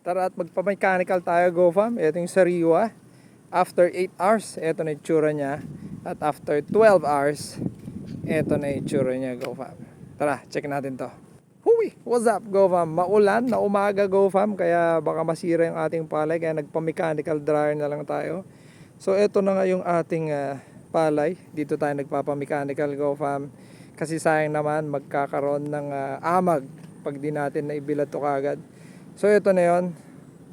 Tara at magpa-mechanical tayo, GoFam. Ito yung sariwa. After 8 hours, ito na yung tsura niya. At after 12 hours, ito na yung tsura niya, GoFam. Tara, check natin to. Hui! What's up, GoFam? Maulan na umaga, GoFam. Kaya baka masira yung ating palay. Kaya nagpa-mechanical dryer na lang tayo. So, ito na nga yung ating ah, palay. Dito tayo nagpapa-mechanical, GoFam. Kasi sayang naman magkakaroon ng ah, amag pag di natin naibilad to kagad. So ito na yon.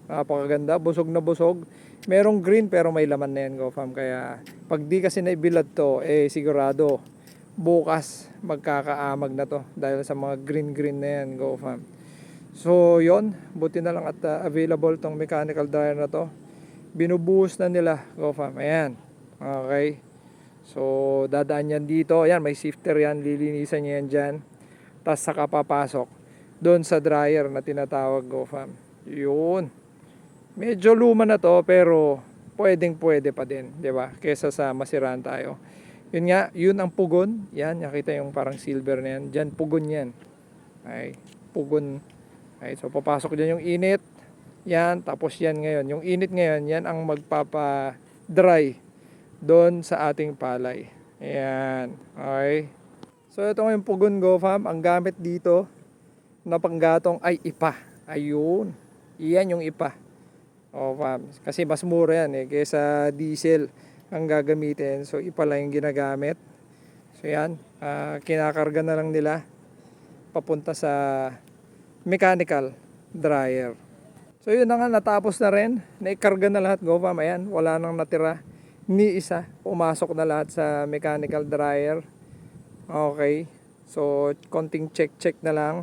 Napakaganda, busog na busog. Merong green pero may laman na yan, GoFam. Kaya pag di kasi naibilad to, eh sigurado bukas magkakaamag na to dahil sa mga green green na yan, GoFam. So yon, buti na lang at ah, available tong mechanical dryer na to. Binubuhos na nila, GoFam. Ayan. Okay. So, dadaan yan dito. Ayan, may sifter yan. Lilinisan niya yan dyan. Tapos saka papasok doon sa dryer na tinatawag ko, fam. Yun. Medyo luma na to, pero pwedeng pwede pa din, di ba? Kesa sa masiraan tayo. Yun nga, yun ang pugon. Yan, nakita yung parang silver na yan. Diyan, pugon yan. Ay, pugon. Ay, so papasok dyan yung init. Yan, tapos yan ngayon. Yung init ngayon, yan ang magpapa-dry doon sa ating palay. Ayan. Okay. So ito yung Pugon Go Fam. Ang gamit dito na panggatong ay ipa. Ayun. Iyan yung ipa. O fam. Kasi mas mura yan eh. Kesa diesel ang gagamitin. So ipa lang yung ginagamit. So yan. ah, kinakarga na lang nila papunta sa mechanical dryer. So yun na nga, natapos na rin. Naikarga na lahat, GoFam. Ayan, wala nang natira. Ni isa. Pumasok na lahat sa mechanical dryer. Okay. So, konting check-check na lang.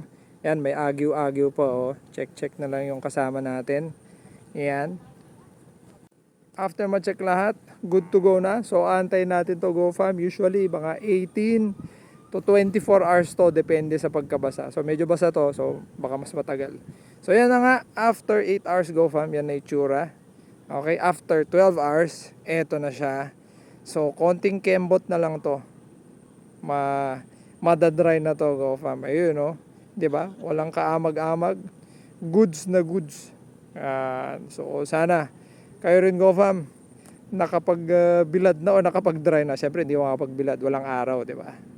Ayan, may agyo-agyo pa. Oh. Check-check na lang yung kasama natin. Ayan. After ma-check lahat, good to go na. So, antay natin to GoFam. Usually, mga 18 to 24 hours to. Depende sa pagkabasa. So, medyo basa to. So, baka mas matagal. So, yan na nga. After 8 hours GoFam, yan na itsura. Okay, after 12 hours, eto na siya. So, konting kembot na lang to. Ma madadry na to, GoFam. Ayun, no? 'Di ba? Walang kaamag-amag. Goods na goods. Yan. so, sana kayo rin, GoFam, nakapag-bilad na o nakapag-dry na. Siyempre, hindi makapag-bilad. Walang araw, 'di ba?